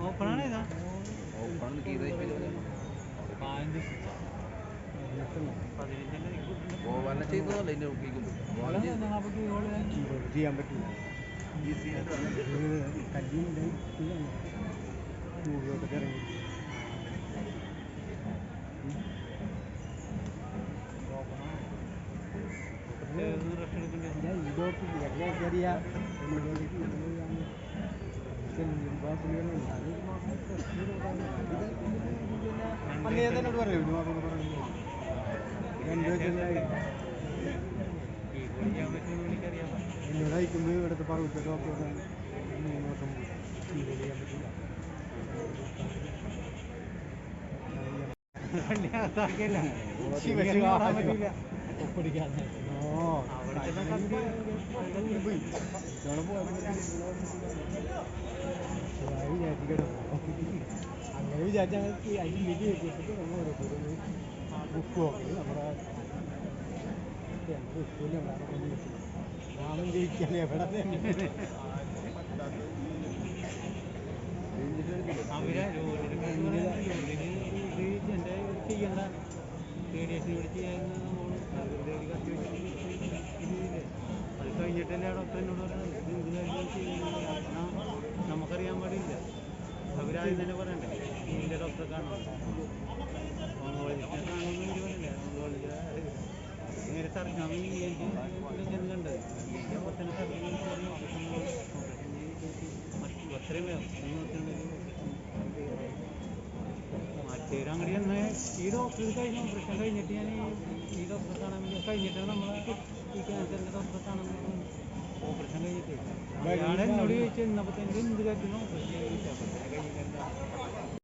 ഓപ്പണാണ് ഇതാ പായന്റെ ഓവറിനെ ചെയ്തതല്ലേ ഇതിന്റെ ഉള്ളിലേക്ക് ഓവർ ചെയ്തു. ചെയ്യാൻ പറ്റില്ല ചൂടിലോട്ടൊക്കെ ഇറങ്ങി റെസ്റ്റ് എടുക്കണ്ടേ ഇതോട്ട് എല്ലാം ചെറിയ അന്നേതനോട് പറയൂ പറ്റുമെന്ന് എനിക്കറിയാം എന്നോട് അയക്കുമ്പോൾ ഇവിടുത്തെ മൂന്ന് വർഷം തീരെ ചെയ്യാൻ പറ്റില്ല ശിവ ശിവ ഒപ്പിടിക്കാതെ ഓ അങ്ങനെ വിചാരിച്ച അതിലേക്ക് വെച്ചിട്ട് നമ്മൾ ഓരോരുത്തരും ബുക്ക് നോക്കി നമ്മുടെ സ്കൂളിൽ നാമം ജയിക്കാൻ എവിടെ അവരെ ചെയ്യണ്ട റേഡിയേഷൻ വെറുതെ ഒരു കത്തി വെച്ചിട്ട് കഴിഞ്ഞിട്ടല്ലേ ഡോക്ടർ പറയുന്നത് ഇത് എന്ത് കാര്യം ചെയ്യുന്നത്? നമുക്കറിയാൻ പാടില്ല. അവരാദ്യം തന്നെ പറയണ്ടേ? ഇതിന്റെ ഡോക്ടറെ കാണണം. ഓങ്കോളജിസ്റ്റിനെ എനിക്ക് പറയില്ല ഓങ്കോളജി നേരെ കണ്ടത് അപ്പോൾ തന്നെ സർജറി അത്രയും വേണം മറ്റേരും അങ്ങോട്ട് ഈ ഡോക്ടർ കഴിഞ്ഞ ഓപ്പറേഷൻ കഴിഞ്ഞിട്ട് ഞാൻ ഈ ഡോക്ടറെ കാണാൻ വേണ്ടി കഴിഞ്ഞിട്ടാണ് നമ്മൾ ഈ ക്യാൻസറിന്റെ ഡോക്ടറെ കാണാൻ ഓപ്പറേഷൻ കഴിഞ്ഞിട്ട് അയാൾ എന്നോട് ചോദിച്ചു എന്നപ്പോൾ തന്നെ എന്ത് കാര്യത്തിനും ഓപ്പറേഷൻ